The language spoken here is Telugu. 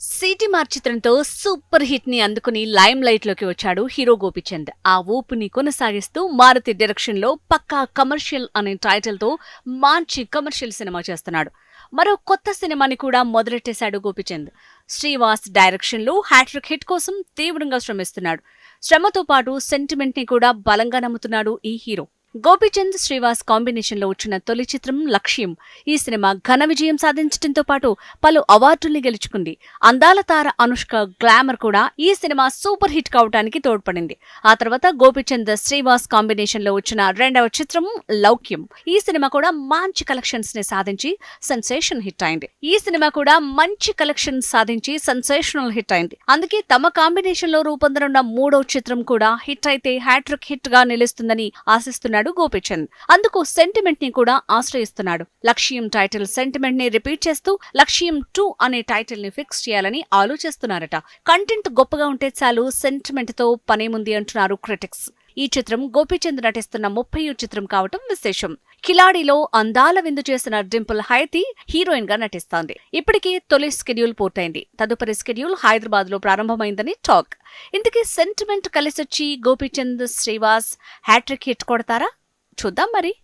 సిటీ మార్ చిత్రంతో సూపర్ హిట్ని అందుకుని లైమ్ లైట్లోకి వచ్చాడు హీరో గోపిచంద్. ఆ ఊపుని కొనసాగిస్తూ మారుతి డైరెక్షన్లో పక్కా కమర్షియల్ అనే టైటిల్తో మంచి కమర్షియల్ సినిమా చేస్తున్నాడు. మరో కొత్త సినిమాని కూడా మొదలెట్టేశాడు గోపిచంద్. శ్రీవాస్ డైరెక్షన్లో హ్యాట్రిక్ హిట్ కోసం తీవ్రంగా శ్రమిస్తున్నాడు. శ్రమతో పాటు సెంటిమెంట్ని కూడా బలంగా నమ్ముతున్నాడు ఈ హీరో. గోపీచంద్ శ్రీవాస్ కాంబినేషన్లో వచ్చిన తొలి చిత్రం లక్ష్యం. ఈ సినిమా ఘన విజయం సాధించడంతో పాటు పలు అవార్డుల్ని గెలుచుకుంది. అందాల తార అనుష్క గ్లామర్ కూడా ఈ సినిమా సూపర్ హిట్ కావడానికి తోడ్పడింది. ఆ తర్వాత గోపీచంద్ శ్రీవాస్ కాంబినేషన్లో వచ్చిన రెండవ చిత్రం లౌక్యం. ఈ సినిమా కూడా మంచి కలెక్షన్స్ని సాధించి సెన్సేషన్ హిట్ అయింది. ఈ సినిమా కూడా మంచి కలెక్షన్స్ సాధించి సెన్సేషనల్ హిట్ అయింది. అందుకే తమ కాంబినేషన్లో రూపొందనున్న మూడవ చిత్రం కూడా హిట్ అయితే హ్యాట్రిక్ హిట్గా నిలుస్తుందని ఆశిస్తున్నాడు గోపిచంద్. అందుకు సెంటిమెంట్ని కూడా ఆశ్రయిస్తున్నాడు. లక్ష్యం టైటిల్ సెంటిమెంట్ని రిపీట్ చేస్తూ లక్ష్యం టూ అనే టైటిల్ని ఫిక్స్ చేయాలని ఆలోచిస్తున్నారట. కంటెంట్ గొప్పగా ఉంటే చాలు సెంటిమెంట్తో పనేముంది అంటున్నారు క్రిటిక్స్ ఈ చిత్రం గోపీచంద్ నటిస్తున్న ముప్పై చిత్రం కావటం విశేషం. కిలాడిలో అందాల విందు చేసిన డింపుల్ హైతి హీరోయిన్గా నటిస్తోంది. ఇప్పటికే తొలి స్కెడ్యూల్ పూర్తయింది. తదుపరి స్కెడ్యూల్ హైదరాబాద్లో ప్రారంభమైందని టాక్. ఇంతకీ సెంటిమెంట్ కలిసొచ్చి గోపీచంద్ శ్రీవాస్ హ్యాట్రిక్ హిట్ కొడతారా? చూద్దాం మరి.